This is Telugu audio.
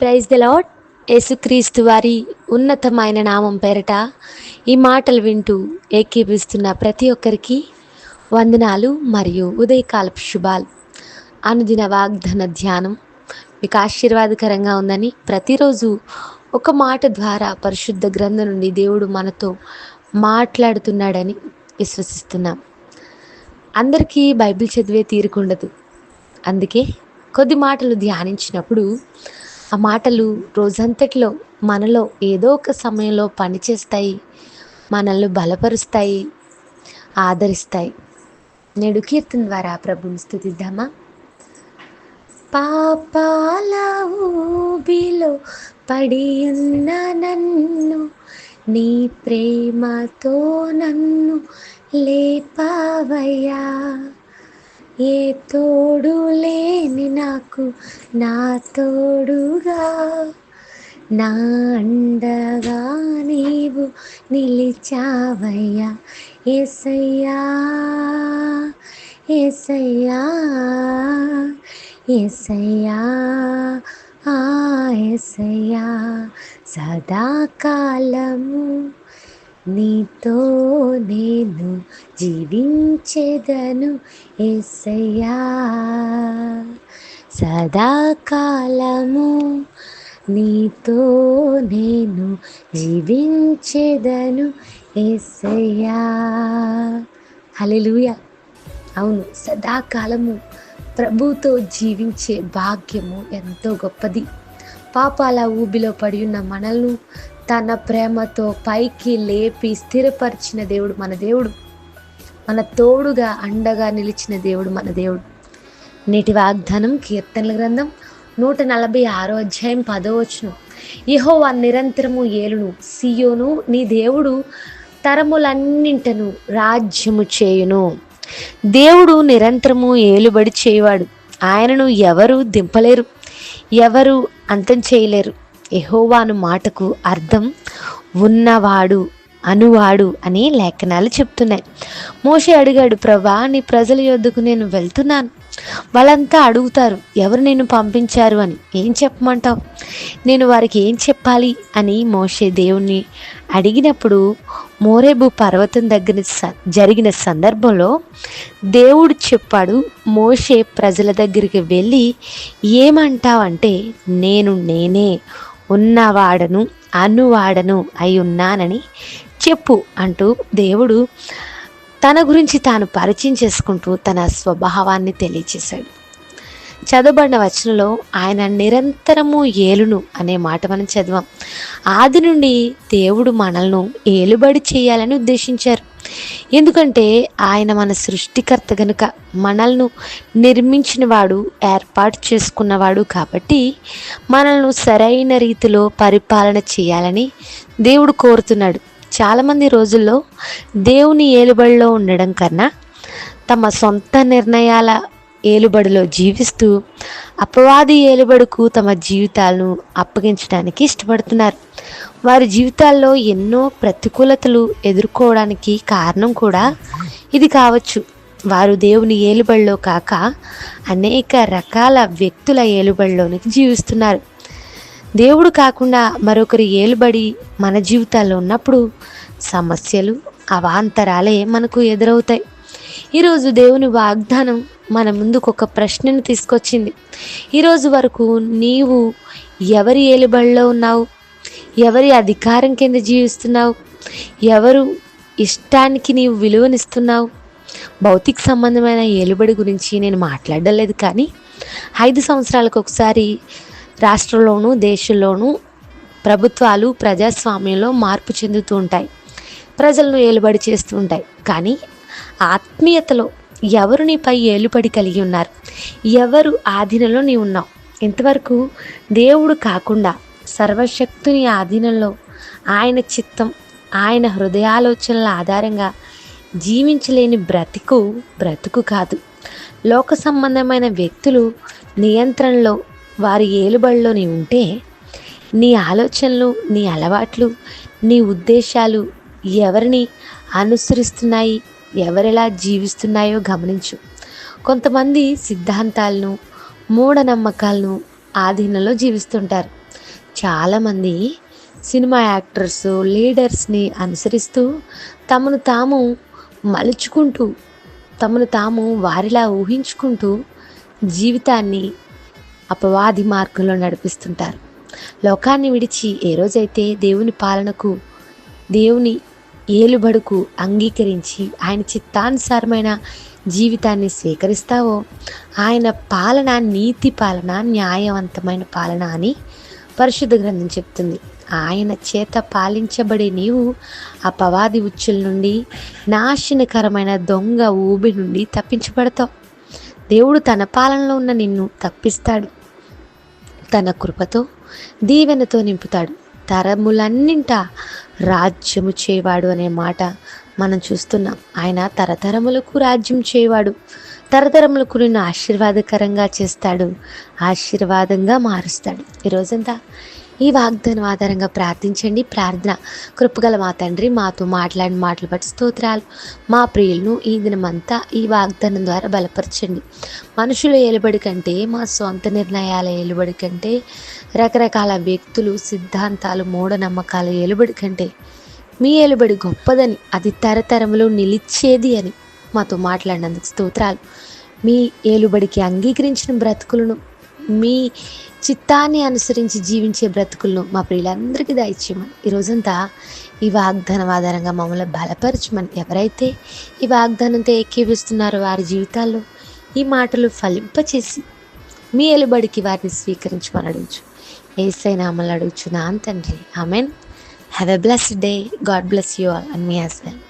ప్రైజ్ ద లాడ్ యేసుక్రీస్తు వారి ఉన్నతమైన నామం పేరట ఈ మాటలు వింటూ ఏకీపిస్తున్న ప్రతి ఒక్కరికి వందనాలు మరియు ఉదయకాలపు శుభాలు. అనుదిన వాగ్దన ధ్యానం మీకు ఆశీర్వాదకరంగా ఉందని ప్రతిరోజు ఒక మాట ద్వారా పరిశుద్ధ గ్రంథం నుండి దేవుడు మనతో మాట్లాడుతున్నాడని విశ్వసిస్తున్నాం. అందరికీ బైబిల్ చదివే తీరుకుండదు. అందుకే కొద్ది మాటలు ధ్యానించినప్పుడు ఆ మాటలు రోజంతట్లో మనలో ఏదో ఒక సమయంలో పనిచేస్తాయి మనల్ని బలపరుస్తాయి ఆదరిస్తాయి. నేడు కీర్తన ద్వారా ప్రభుని స్థుతిద్దామా? పాపాల ఊబిలో పడి ఉన్న నన్ను నీ ప్రేమతో నన్ను లేపావయ్యా. ఏ తోడు లేని నాకు నా తోడుగా. నా అండగా నీవు నిలిచావయ్యా ఎసయ్యా ఎసయ్యా ఎసయ్యా ఆ ఏసయ్యా. సదాకాలము నీతో నేను జీవించేదను ఏసయ్యా. సదాకాలము నీతో నేను జీవించేదను ఏసయ్యా. హలెలుయ అవును సదాకాలము ప్రభుతో జీవించే భాగ్యము ఎంతో గొప్పది. పాపాల ఊబిలో పడి ఉన్న మనల్ని తన ప్రేమతో పైకి లేపి స్థిరపరిచిన దేవుడు మన దేవుడు. మన తోడుగా అండగా నిలిచిన దేవుడు మన దేవుడు. నేటి వాగ్దానం కీర్తనల గ్రంథం నూట నలభై ఆరో అధ్యాయం పదవచ్చును ఆ నిరంతరము ఏలును సియోను నీ దేవుడు తరములన్నింటను రాజ్యము చేయును. దేవుడు నిరంతరము ఏలుబడి చేయవాడు. ఆయనను ఎవరు దింపలేరు. ఎవరు అంతం చేయలేరు. ఎహోవాను మాటకు అర్థం ఉన్నవాడు అనువాడు అని లేఖనాలు చెప్తున్నాయి. మోషే అడిగాడు ప్రభా నీ ప్రజల యొద్దకు నేను వెళ్తున్నాను. వాళ్ళంతా అడుగుతారు ఎవరు నేను పంపించారు అని? ఏం చెప్పమంటావు? నేను వారికి ఏం చెప్పాలి? అని మోషే దేవుణ్ణి అడిగినప్పుడు మోరేబు పర్వతం దగ్గర స- జరిగిన సందర్భంలో దేవుడు చెప్పాడు మోషే ప్రజల దగ్గరికి వెళ్ళి ఏమంటావంటే నేను నేనే ఉన్నవాడను అనువాడను అయి ఉన్నానని చెప్పు అంటూ దేవుడు తన గురించి తాను పరిచయం చేసుకుంటూ తన స్వభావాన్ని తెలియచేశాడు. చదవబడిన వచనంలో ఆయన నిరంతరము ఏలును అనే మాట మనం చదివాం. ఆది నుండి దేవుడు మనల్ని ఏలుబడి చేయాలని ఉద్దేశించారు. ఎందుకంటే ఆయన మన సృష్టికర్త గనుక మనల్ని నిర్మించినవాడు ఏర్పాటు చేసుకున్నవాడు కాబట్టి మనల్ని సరైన రీతిలో పరిపాలన చేయాలని దేవుడు కోరుతున్నాడు. చాలామంది రోజుల్లో దేవుని ఏలుబడిలో ఉండడం కన్నా తమ సొంత నిర్ణయాల ఏలుబడిలో జీవిస్తూ అపవాది ఏలుబడుకు తమ జీవితాలను అప్పగించడానికి ఇష్టపడుతున్నారు. వారి జీవితాల్లో ఎన్నో ప్రతికూలతలు ఎదుర్కోవడానికి కారణం కూడా ఇది కావచ్చు. వారు దేవుని ఏలుబడిలో కాక అనేక రకాల వ్యక్తుల ఏలుబడిలోనికి జీవిస్తున్నారు. దేవుడు కాకుండా మరొకరి ఏలుబడి మన జీవితాల్లో ఉన్నప్పుడు సమస్యలు అవాంతరాలే మనకు ఎదురవుతాయి. ఈరోజు దేవుని వాగ్దానం మన ముందుకు ఒక ప్రశ్నను తీసుకొచ్చింది. ఈరోజు వరకు నీవు ఎవరి ఏలుబడిలో ఉన్నావు? ఎవరి అధికారం కింద జీవిస్తున్నావు? ఎవరు ఇష్టానికి నీవు విలువనిస్తున్నావు? భౌతిక సంబంధమైన ఏలుబడి గురించి నేను మాట్లాడడం లేదు కానీ ఐదు సంవత్సరాలకు ఒకసారి రాష్ట్రంలోనూ దేశంలోనూ ప్రభుత్వాలు ప్రజాస్వామ్యంలో మార్పు చెందుతూ ఉంటాయి. ప్రజలను ఏలుబడి చేస్తూ ఉంటాయి. కానీ ఆత్మీయతలో ఎవరు నీపై ఏలుపడి కలిగి ఉన్నారు? ఎవరు ఆధీనంలో నీ ఉన్నావు? ఇంతవరకు దేవుడు కాకుండా సర్వశక్తుని ఆధీనంలో ఆయన చిత్తం ఆయన హృదయాలోచనల ఆధారంగా జీవించలేని బ్రతుకు బ్రతుకు కాదు. లోక సంబంధమైన వ్యక్తులు నియంత్రణలో వారి ఏలుబడిలో నీ ఉంటే నీ ఆలోచనలు నీ అలవాట్లు నీ ఉద్దేశాలు ఎవరిని అనుసరిస్తున్నాయి? ఎవరెలా జీవిస్తున్నాయో గమనించు. కొంతమంది సిద్ధాంతాలను మూఢనమ్మకాలను ఆధీనంలో జీవిస్తుంటారు. చాలామంది సినిమా యాక్టర్స్ లీడర్స్ని అనుసరిస్తూ తమను తాము మలుచుకుంటూ తమను తాము వారిలా ఊహించుకుంటూ జీవితాన్ని అపవాది మార్గంలో నడిపిస్తుంటారు. లోకాన్ని విడిచి ఏ రోజైతే దేవుని పాలనకు దేవుని ఏలుబడుకు అంగీకరించి ఆయన చిత్తానుసారమైన జీవితాన్ని స్వీకరిస్తావో? ఆయన పాలన నీతి పాలన న్యాయవంతమైన పాలన అని పరిశుద్ధ గ్రంథం చెప్తుంది. ఆయన చేత పాలించబడే నీవు అపవాది ఉచ్చుల నుండి నాశనకరమైన దొంగ ఊబి నుండి తప్పించబడతావు. దేవుడు తన పాలనలో ఉన్న నిన్ను తప్పిస్తాడు. తన కృపతో దీవెనతో నింపుతాడు. తరములన్నింట రాజ్యము చేయవాడు అనే మాట మనం చూస్తున్నాం. ఆయన తరతరములకు రాజ్యం చేయవాడు. తరతరములకు నిన్ను ఆశీర్వాదకరంగా చేస్తాడు. ఆశీర్వాదంగా మారుస్తాడు. ఈరోజంతా ఈ వాగ్దానం ఆధారంగా ప్రార్థించండి ప్రార్థన కృపగల మా తండ్రి మాతో మాట్లాడిన మాటలు బట్టి స్తోత్రాలు. మా ప్రియులను ఈ దినమంతా ఈ వాగ్దానం ద్వారా బలపరచండి. మనుషుల ఏలుబడి కంటే మా సొంత నిర్ణయాల ఏలుబడి కంటే రకరకాల వ్యక్తులు సిద్ధాంతాలు మూఢనమ్మకాల ఏలుబడి కంటే మీ ఏలుబడి గొప్పదని అది తరతరములు నిలిచేది అని మాతో మాట్లాడినందుకు స్తోత్రాలు. మీ ఏలుబడికి అంగీకరించిన బ్రతుకులను మీ చిత్తాన్ని అనుసరించి జీవించే బ్రతుకులను మా ప్రియులందరికీ దయచేయమని. ఈ రోజంతా ఈ వాగ్దానం ఆధారంగా మమ్మల్ని బలపరచమని ఎవరైతే ఈ వాగ్దానంతో ఏకీవిస్తున్నారో వారి జీవితాల్లో ఈ మాటలు ఫలింపచేసి మీ ఎలుబడికి వారిని స్వీకరించమని అడుగుచు. ఏసై నామలు అడుగుచు నా తండ్రి. Amen. Have a blessed day God bless you all and me husband